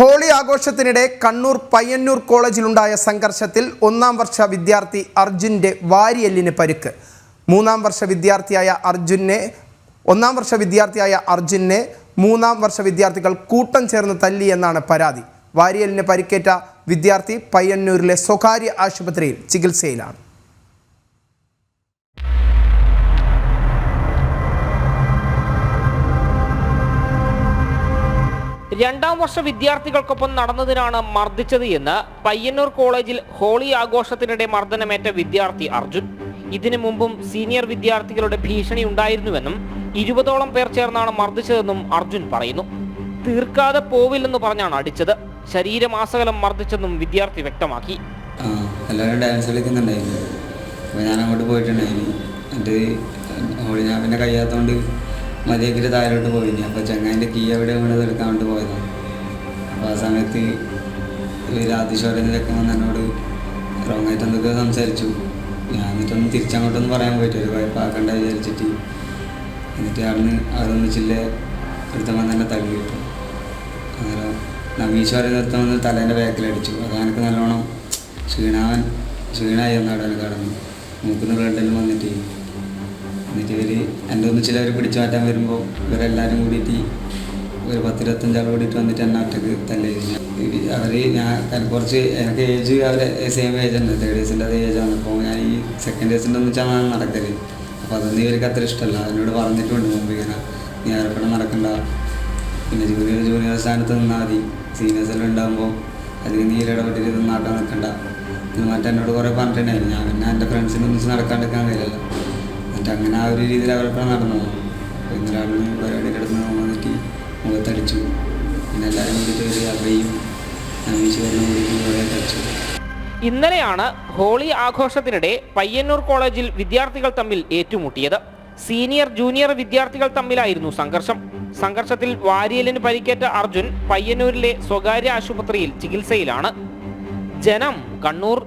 Holy ആഘോഷത്തിനിടെ കണ്ണൂർ പയ്യന്നൂർ കോളേജിലുണ്ടായ സംഘർഷത്തിൽ ഒന്നാം വർഷ വിദ്യാർത്ഥി അർജുന്റെ വാരിയെല്ലിന് പരുക്ക്. മൂന്നാം വർഷ വിദ്യാർത്ഥിയായ അർജുനെ ഒന്നാം വർഷ വിദ്യാർത്ഥിയായ അർജുനെ മൂന്നാം വർഷ വിദ്യാർത്ഥികൾ കൂട്ടം ചേർന്ന് തല്ലി എന്നാണ് പരാതി. വാരിയലിന് പരിക്കേറ്റ വിദ്യാർത്ഥി പയ്യന്നൂരിലെ സ്വകാര്യ ആശുപത്രിയിൽ ചികിത്സയിലാണ്. രണ്ടാം വർഷ വിദ്യാർത്ഥികൾക്കൊപ്പം നടന്നതിനാണ് മർദ്ദിച്ചത് എന്ന് പയ്യന്നൂർ കോളേജിൽ ഹോളി ആഘോഷത്തിനിടെ മർദ്ദനമേറ്റ വിദ്യാർത്ഥി അർജുൻ. ഇതിനു മുമ്പും സീനിയർ വിദ്യാർത്ഥികളുടെ ഭീഷണി ഉണ്ടായിരുന്നുവെന്നും ഇരുപതോളം പേർ ചേർന്നാണ് മർദ്ദിച്ചതെന്നും അർജുൻ പറയുന്നു. തീർക്കാതെ പോവില്ലെന്ന് പറഞ്ഞാണ് അടിച്ചത്. ശരീരമാസകലം മർദ്ദിച്ചെന്നും വിദ്യാർത്ഥി വ്യക്തമാക്കി. എല്ലാവരും ഡാൻസ് കളിക്കുന്നുണ്ടായിരുന്നു. ഞാൻ അങ്ങോട്ട് പോയിട്ടുണ്ടായിരുന്നു. എന്നിട്ട് ഹോളി ഞാൻ പിന്നെ കഴിയാത്തതുകൊണ്ട് മതിയാക്കിയിട്ട് താഴോട്ട് പോയിരുന്നു അപ്പോൾ ചങ്ങാന്റെ കീ എവിടെ വേണത് എടുക്കാൻ അപ്പോൾ ആ സമയത്ത് രാധീശ്വരൻ ചെക്കൻ വന്ന് എന്നോട് റോങ് ആയിട്ട് എന്തൊക്കെ സംസാരിച്ചു. ഞാൻ എന്നിട്ടൊന്നും തിരിച്ചങ്ങോട്ടൊന്നും പറയാൻ ഒരു കുഴപ്പമാക്കണ്ട വിചാരിച്ചിട്ട്. എന്നിട്ട് അവിടുന്ന് അതൊന്നിച്ചില്ലേ അടുത്ത വന്ന് തന്നെ തള്ളി കിട്ടും അന്നേരം നവീശ്വരൻ നിർത്തം വന്ന് തലേന്റെ ബാക്കിലടിച്ചു. അത് എനിക്ക് നല്ലോണം ക്ഷീണാവൻ ക്ഷീണായി എന്നാണ് അവിടെ കടന്നു. മൂക്കുന്ന ബ്ലഡെല്ലാം വന്നിട്ട്. എന്നിട്ട് ഇവർ എന്റെ ഒന്ന് ചിലവർ പിടിച്ചു മാറ്റാൻ വരുമ്പോൾ ഇവരെല്ലാവരും കൂടിയിട്ട് ഒരു പത്തിരുപത്തഞ്ചാൾ കൂടിയിട്ട് വന്നിട്ട് എന്നെ ഒറ്റയ്ക്ക് തല്ലേ അവർ ഞാൻ കുറച്ച് എനിക്ക് ഏജ് അവരെ സെയിം ഏജ് ഉണ്ട് തേർഡ് ഇയേഴ്സിന്റെ അതേ ഏജാണ് അപ്പോൾ ഞാൻ ഈ സെക്കൻഡ് ഇയേഴ്സിന്റെ ഒന്നിച്ചാണ് ഞാൻ നടക്കൽ. അപ്പോൾ അതൊന്നും ഇവർക്ക് അത്ര ഇഷ്ടമല്ല. അതിനോട് പറഞ്ഞിട്ടുണ്ട് മുമ്പ് ഇങ്ങനെ നീ ആരോപണം നടക്കണ്ട. പിന്നെ ജൂനിയർ ജൂനിയർ സ്ഥാനത്ത് നിന്നാൽ മതി. സീനിയേഴ്സ് എല്ലാം ഉണ്ടാകുമ്പോൾ അതിൽ നീ ഇടപെട്ടിട്ട് നാട്ടാൻ നിൽക്കണ്ട മറ്റേ എന്നോട് കുറേ പറഞ്ഞിട്ടുണ്ടായിരുന്നു. ഞാൻ പിന്നെ എന്റെ ഫ്രണ്ട്സിനെ ഒന്നിച്ച് നടക്കാണ്ടിരിക്കാൻ കഴിയില്ലല്ലോ. എന്നിട്ട് അങ്ങനെ ആ ഒരു രീതിയിൽ അവരൊപ്പം നടന്നു. ഇന്നലെ അവിടുന്ന് പരിപാടി കിടന്ന് വന്നിട്ട് മുഖത്തടിച്ചു. പിന്നെ എല്ലാവരും കൂടി ഒരു തടിച്ചു ഇന്നലെയാണ് ഹോളി ആഘോഷത്തിനിടെ പയ്യന്നൂർ കോളേജിൽ വിദ്യാർത്ഥികൾ തമ്മിൽ ഏറ്റുമുട്ടിയത്. സീനിയർ ജൂനിയർ വിദ്യാർത്ഥികൾ തമ്മിലായിരുന്നു സംഘർഷം. സംഘർഷത്തിൽ വാരിയലിന് പരിക്കേറ്റ അർജുൻ പയ്യന്നൂരിലെ സ്വകാര്യ ആശുപത്രിയിൽ ചികിത്സയിലാണ്. ജനം കണ്ണൂർ